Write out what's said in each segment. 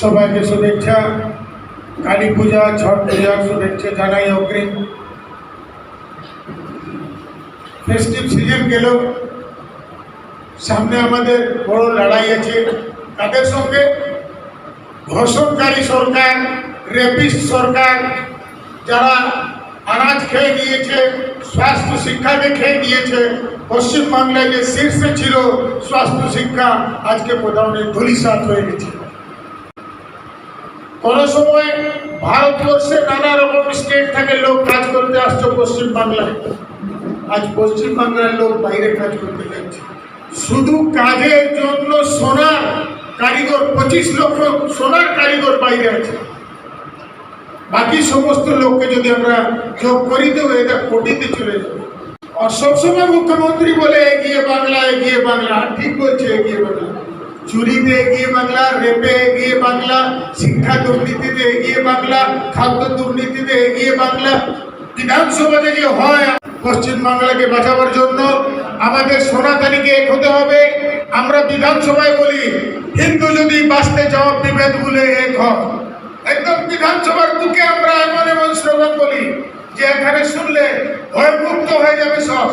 সবাইকে শুভেচ্ছা। কালী পূজা, ছট পূজার শুভেচ্ছা জানাই অগ্রিম। ফেস্টিভ সিজন গেল। সামনে আমাদের বড় লড়াই আছে। তাদের সঙ্গে ধর্ষণকারী সরকার রেপিস্ট সরকার, যারা আনাজ খেয়ে নিয়েছে, স্বাস্থ্য শিক্ষাকে খেয়ে নিয়েছে, পশ্চিমবাংলায় যে শীর্ষে ছিল স্বাস্থ্য শিক্ষা, আজকে প্রধানের ধুলিসাত হয়ে গেছে। কোন সময় ভারতবর্ষে নানা রকম স্টেট থেকে লোক কাজ করতে আসছে পশ্চিমবাংলায় আজ পশ্চিমবাংলার লোক বাইরে কাজ করতে যাচ্ছে। শুধু কাজের জন্য সোনার কারিগর, পঁচিশ লক্ষ সোনার কারিগর বাইরে আছে। বাকি সমস্ত লোককে যদি আমরা যোগ করি দেবো এটা কোটিতে চলে যাবে। আর সবসময় মুখ্যমন্ত্রী বলে এগিয়ে বাংলা এগিয়ে বাংলা ঠিক বলছে এগিয়ে বাংলা। চুরিতে এগিয়ে বাংলা রেপে এগিয়ে বাংলা, শিক্ষা দুর্নীতিতে এগিয়ে বাংলা, খাদ্য দুর্নীতিতে এগিয়ে বাংলা বিধানসভাতে যে হয় পশ্চিম বাংলাকে বাঁচাবার জন্য। আমাদের সনাতনীকে এক হতে হবে। আমরা বিধানসভায় বলি, হিন্দু যদি বাঁচতে জবাব বিভেদ বলে এক হয় একদম বিধানসভার বুকে আমরা এমন এমন স্লোগান বলি যে এখানে শুনলে ভয়মুক্ত হয়ে যাবে সব।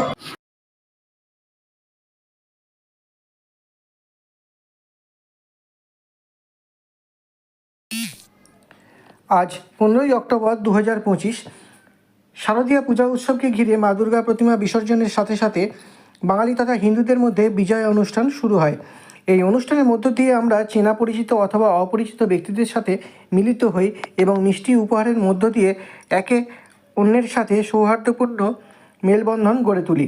আজ পনেরোই অক্টোবর দু হাজার পঁচিশ শারদীয় পূজা উৎসবকে ঘিরে মা দুর্গা প্রতিমা বিসর্জনের সাথে সাথে বাঙালি তথা হিন্দুদের মধ্যে বিজয় অনুষ্ঠান শুরু হয়। এই অনুষ্ঠানের মধ্য দিয়ে আমরা চেনা পরিচিত অথবা অপরিচিত ব্যক্তিদের সাথে মিলিত হই এবং মিষ্টি উপহারের মধ্য দিয়ে একে অন্যের সাথে সৌহার্দ্যপূর্ণ মেলবন্ধন গড়ে তুলি।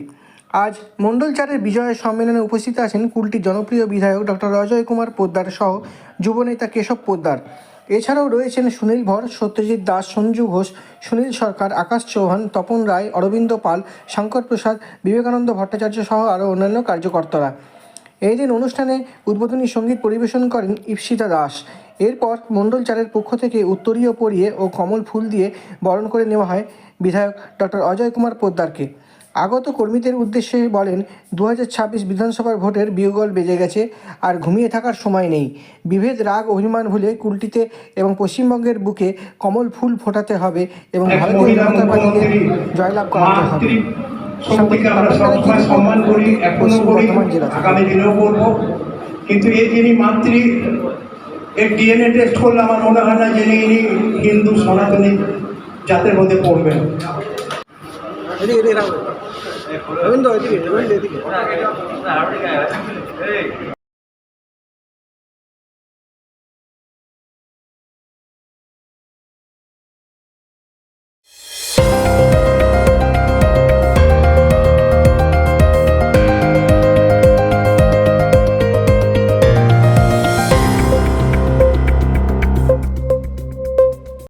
আজ মণ্ডল চারের বিজয় সম্মেলনে উপস্থিত আছেন কুলটির জনপ্রিয় বিধায়ক ডক্টর অজয় কুমার পোদ্দার সহ যুবনেতা কেশব পোদ্দার। এছাড়াও রয়েছেন সুনীল ভর, সত্যজিৎ দাস, সঞ্জু ঘোষ, সুনীল সরকার, আকাশ চৌহান, তপন রায়, অরবিন্দ পাল, শঙ্কর প্রসাদ, বিবেকানন্দ ভট্টাচার্য সহ আরও অন্যান্য কার্যকর্তারা। এই দিন অনুষ্ঠানে উদ্বোধনী সংগীত পরিবেশন করেন ইপসিতা দাস। এরপর মণ্ডল চারের পক্ষ থেকে উত্তরীয় পরিয়ে ও কমল ফুল দিয়ে বরণ করে নেওয়া হয় বিধায়ক ডক্টর অজয় কুমার পোদ্দারকে। আগত কর্মীদের উদ্দেশ্যে বলেন দু হাজার ছাব্বিশ বিধানসভার ভোটের বিয়োগল বেজে গেছে আর ঘুমিয়ে থাকার সময় নেই। বিভেদ রাগ অভিমান ভুলে কুলটিতে এবং পশ্চিমবঙ্গের বুকে কমল ফুল ফোটাতে হবে এবং ভারতীয় জনতা পার্টিকে জয়লাভ করাতে হবে। মাতৃ আমরা সবসময় সম্মান করি এখনও করি জেলা থেকে। আগামী দিনেও করব। কিন্তু এই যিনি মাতৃ এর ডিএনএ টেস্ট করলে আমার মনে হয় না যে ইনি হিন্দু সনাতনী জাতের মধ্যে পড়বেন। விழுந்து எதுக்கு விழுந்து எதுக்கு